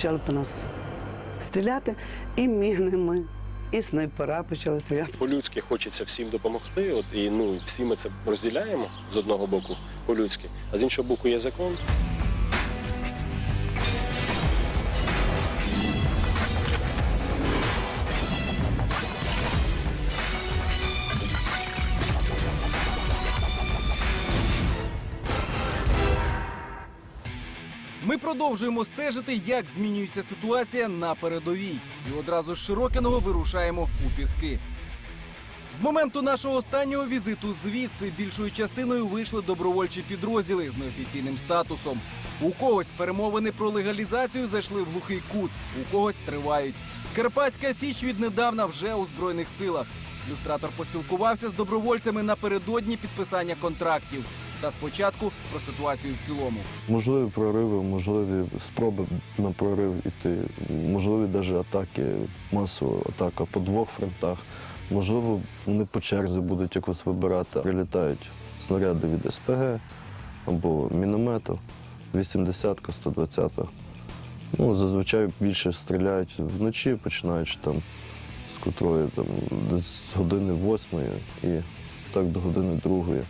почали по нас стріляти, і мінами, і снайпера почали стріляти. По-людськи хочеться всім допомогти. От і ну всі ми це розділяємо з одного боку по-людськи, а з іншого боку є закон. Продовжуємо стежити, як змінюється ситуація на передовій. І одразу з Широкиного вирушаємо у піски. З моменту нашого останнього візиту звідси більшою частиною вийшли добровольчі підрозділи з неофіційним статусом. У когось перемовини про легалізацію зайшли в глухий кут, у когось тривають. Карпатська Січ віднедавна вже у збройних силах. Люстратор поспілкувався з добровольцями напередодні підписання контрактів. Та спочатку про ситуацію в цілому. Можливі прориви, можливі спроби на прорив іти, можливі навіть атаки, масова атака по двох фронтах. Можливо, вони по черзі будуть якось вибирати. Прилітають снаряди від СПГ або міномету, 80-ка, 120-та. Ну, зазвичай більше стріляють вночі, починаючи там з котрої, там, з години восьмої і так до години другої.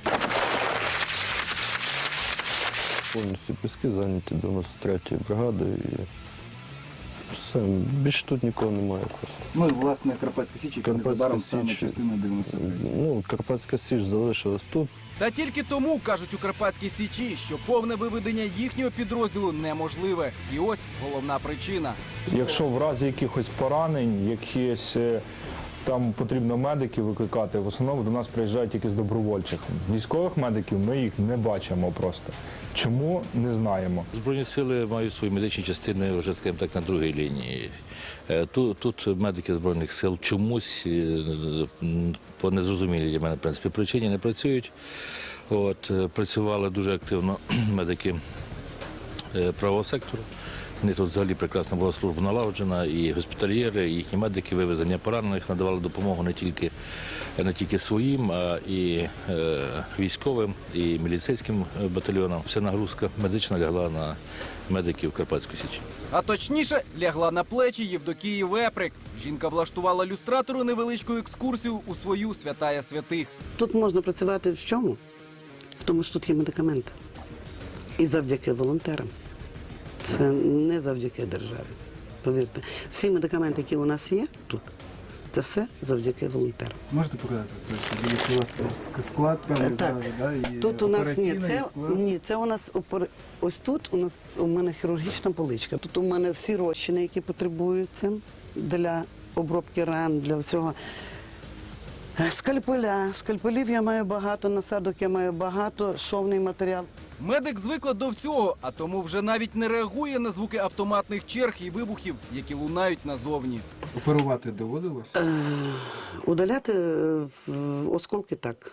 Повністю піски зайняті 93-ю бригадою і все. Більше тут нікого немає просто. Ну і власне Карпатська Січ, яка Карпатська незабаром стане Січ. частиною 93 Ну, Карпатська Січ залишилась тут. Та тільки тому кажуть у Карпатській Січі, що повне виведення їхнього підрозділу неможливе. І ось головна причина. Якщо в разі якихось поранень, якісь е, там потрібно медиків викликати, в основному до нас приїжджають тільки з добровольчих. Військових медиків ми їх не бачимо просто. Чому не знаємо. Збройні сили мають свої медичні частини вже, скажімо так, на другій лінії. Е, Тут, тут медики збройних сил чомусь е, по незрозумілій для мене в принципі причині не працюють. От е, працювали дуже активно медики правого сектору. Них тут взагалі прекрасна була служба налагоджена, і госпітальєри, і їхні медики, вивезення поранених надавали допомогу не тільки, не тільки своїм, а і е, військовим, і міліцейським е, батальйонам. Вся нагрузка медична лягла на медиків Карпатської Січі. А точніше, лягла на плечі Євдокії Веприк. Жінка влаштувала люстратору невеличку екскурсію у свою святая святих. Тут можна працювати в чому? В тому, що тут є медикаменти. І завдяки волонтерам. Це не завдяки державі. Повірте, всі медикаменти, які у нас є тут, це все завдяки волонтерам. Можете показати? Тобто, у вас склад певний Так. зразу, да? і Тут у нас ні, це склад. ні, це у нас опер- ось тут у нас у мене хірургічна поличка. Тут у мене всі розчини, які потребують цим для обробки ран, для всього. Скальпеля. Скальпелів я маю багато, насадок я маю багато, шовний матеріал. Медик звикла до всього, а тому вже навіть не реагує на звуки автоматних черг і вибухів, які лунають назовні. Оперувати доводилось? Е, Удаляти е, в- осколки так.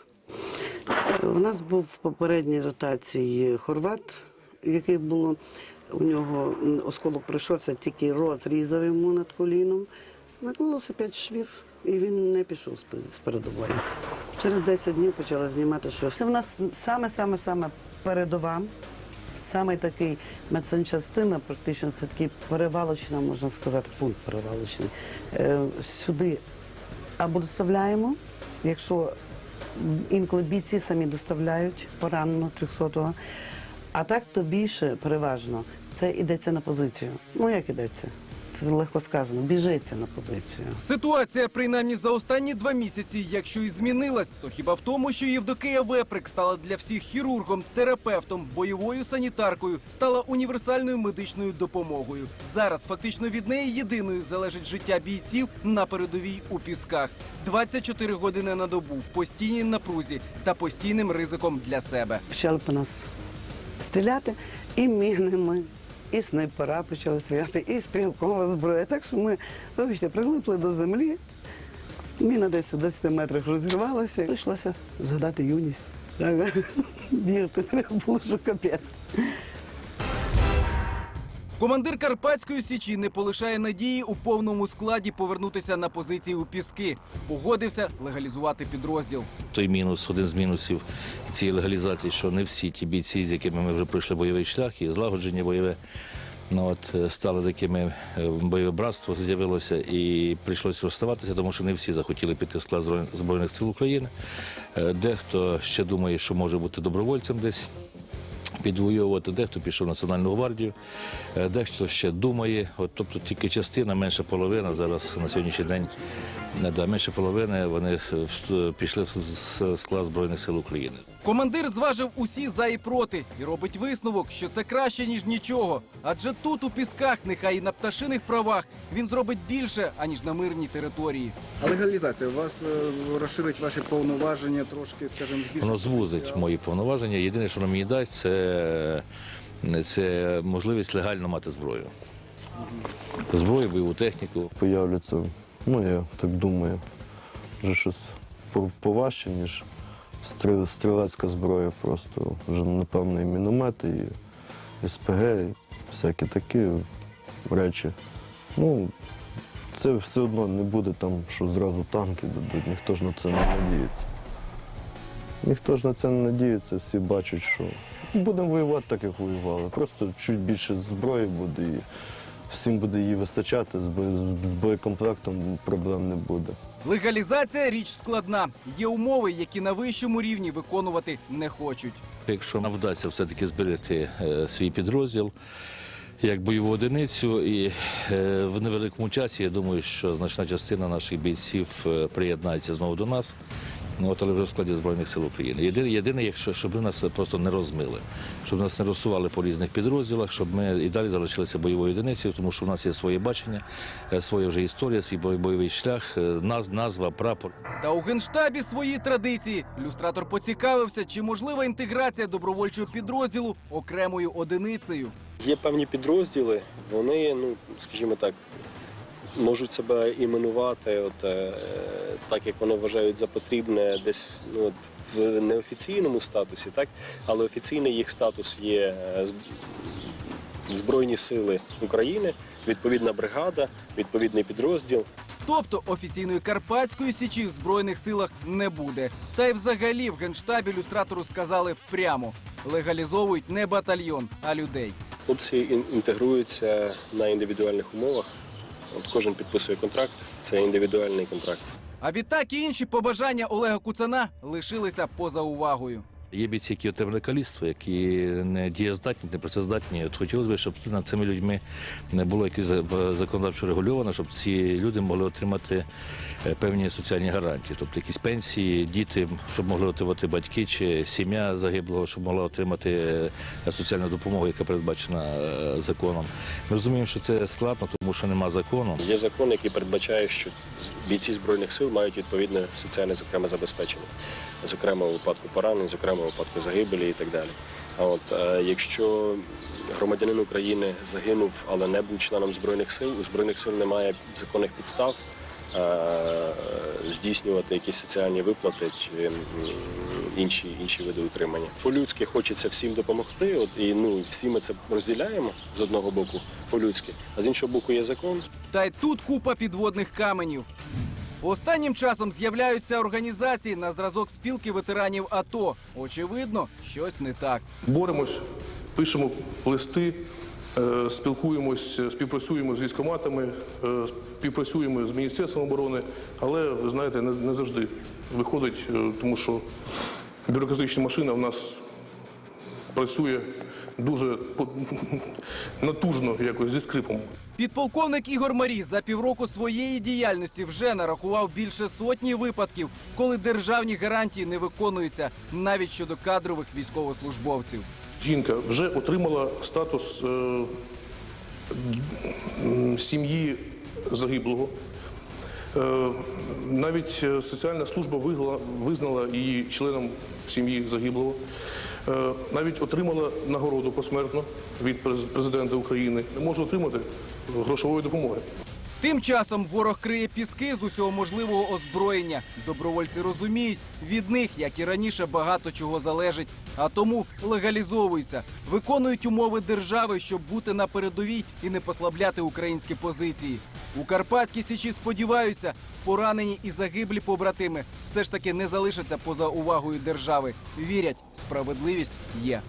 Е, У нас був в попередній ротації хорват, який було. У нього осколок прийшовся, тільки розрізав йому над коліном. Наклалося п'ять швів, і він не пішов з передової. Через 10 днів почали знімати шви. Це в нас саме-саме-саме передова. Саме такий медсанчастина, практично це такий перевалочна, можна сказати, пункт перевалочний. Е, сюди або доставляємо, якщо інколи бійці самі доставляють пораненого 300-го, а так то більше переважно це йдеться на позицію. Ну як йдеться? Це легко сказано, біжиться на позицію. Ситуація, принаймні за останні два місяці, якщо і змінилась, то хіба в тому, що Євдокия Веприк стала для всіх хірургом, терапевтом, бойовою санітаркою, стала універсальною медичною допомогою. Зараз фактично від неї єдиною залежить життя бійців на передовій у пісках. 24 години на добу в постійній напрузі та постійним ризиком для себе. Почали по нас стріляти і мінами, і снайпера почали стріляти, і стрілкова зброя. Так що ми, вибачте, прилипли до землі. Міна десь у 10 метрах розірвалася, і прийшлося згадати юність. Так, бігати треба було, що капець. Командир Карпатської січі не полишає надії у повному складі повернутися на позиції у піски. Погодився легалізувати підрозділ. Той мінус, один з мінусів цієї легалізації, що не всі ті бійці, з якими ми вже пройшли бойовий шлях, і злагодження бойове, Ну, от, е, стали такими е, бойове братство з'явилося і прийшлося розставатися, тому що не всі захотіли піти в склад Збройних сил України. Е, Дехто ще думає, що може бути добровольцем десь підвоювати, дехто пішов в Національну гвардію, е, дехто ще думає. От, тобто тільки частина, менша половина зараз на сьогоднішній день, да, менше половини вони пішли в склад Збройних сил України. Командир зважив усі за і проти і робить висновок, що це краще ніж нічого. Адже тут у пісках, нехай і на пташиних правах, він зробить більше аніж на мирній території. А легалізація у вас е, розширить ваші повноваження трошки, скажімо, збільшить? Воно звузить мої повноваження. Єдине, що воно мені дасть, це, це можливість легально мати зброю. Зброю, бойову техніку. Появляться, ну я так думаю, вже щось по- поважче, ніж стрілецька зброя. Просто вже, напевно, і міномети, і СПГ, і всякі такі речі. Ну, це все одно не буде там, що зразу танки дадуть, ніхто ж на це не надіється. Ніхто ж на це не надіється, всі бачать, що будемо воювати так, як воювали. Просто чуть більше зброї буде і всім буде її вистачати, з бо- з боєкомплектом проблем не буде. Легалізація річ складна. Є умови, які на вищому рівні виконувати не хочуть. Якщо нам вдасться все-таки зберегти е, свій підрозділ як бойову одиницю, і е, в невеликому часі я думаю, що значна частина наших бійців е, приєднається знову до нас. Ну, от, але вже в складі Збройних сил України. Єдине, єдине, якщо щоб ви нас просто не розмили, щоб нас не розсували по різних підрозділах, щоб ми і далі залишилися бойовою одиницею, тому що в нас є своє бачення, е, своя вже історія, свій бой- бойовий шлях, е, наз- назва, прапор. Та у генштабі свої традиції. Люстратор поцікавився, чи можлива інтеграція добровольчого підрозділу окремою одиницею. Є певні підрозділи, вони, ну скажімо так, можуть себе іменувати, от е, так як вони вважають за потрібне, десь ну, от, в неофіційному статусі, так, але офіційний їх статус є е, Збройні Сили України, відповідна бригада, відповідний підрозділ. Тобто офіційної карпатської січі в збройних силах не буде. Та й взагалі в генштабі люстратору сказали прямо: легалізовують не батальйон, а людей. Хлопці інтегруються на індивідуальних умовах. От кожен підписує контракт, це індивідуальний контракт. А відтак і інші побажання Олега Куцана лишилися поза увагою. Є бійці, які отримали каліцтво, які не дієздатні, не працездатні. От хотілося б, щоб над цими людьми не було якось за- законодавчо регульовано, щоб ці люди могли отримати е, певні соціальні гарантії, тобто якісь пенсії, діти, щоб могли отримати батьки чи сім'я загиблого, щоб могла отримати е, соціальну допомогу, яка передбачена е, законом. Ми розуміємо, що це складно, тому що нема закону. Є закон, який передбачає, що бійці збройних сил мають відповідне соціальне зокрема забезпечення, зокрема у випадку поранень, зокрема у випадку загибелі і так далі. А от е, якщо громадянин України загинув, але не був членом збройних сил, у збройних сил немає законних підстав. Е, Здійснювати якісь соціальні виплати чи інші, інші види утримання. По-людськи хочеться всім допомогти. От і ну всі ми це розділяємо з одного боку по-людськи, а з іншого боку є закон. Та й тут купа підводних каменів. Останнім часом з'являються організації на зразок спілки ветеранів АТО. Очевидно, щось не так. боремось, пишемо листи, спілкуємось, е, співпрацюємо з військоматами, е, співпрацюємо з Міністерством оборони, але ви знаєте, не, завжди виходить, е, тому що бюрократична машина в нас працює дуже натужно, якось зі скрипом. Підполковник Ігор Марій за півроку своєї діяльності вже нарахував більше сотні випадків, коли державні гарантії не виконуються навіть щодо кадрових військовослужбовців. Жінка вже отримала статус е, сім'ї загиблого. Е, навіть е, соціальна служба визнала її членом сім'ї загиблого. Навіть отримала нагороду посмертно від президента України. Може отримати грошової допомоги. Тим часом ворог криє піски з усього можливого озброєння. Добровольці розуміють, від них, як і раніше, багато чого залежить, а тому легалізовуються, виконують умови держави, щоб бути на передовій і не послабляти українські позиції. У Карпатській січі сподіваються, поранені і загиблі побратими все ж таки не залишаться поза увагою держави. Вірять, справедливість є.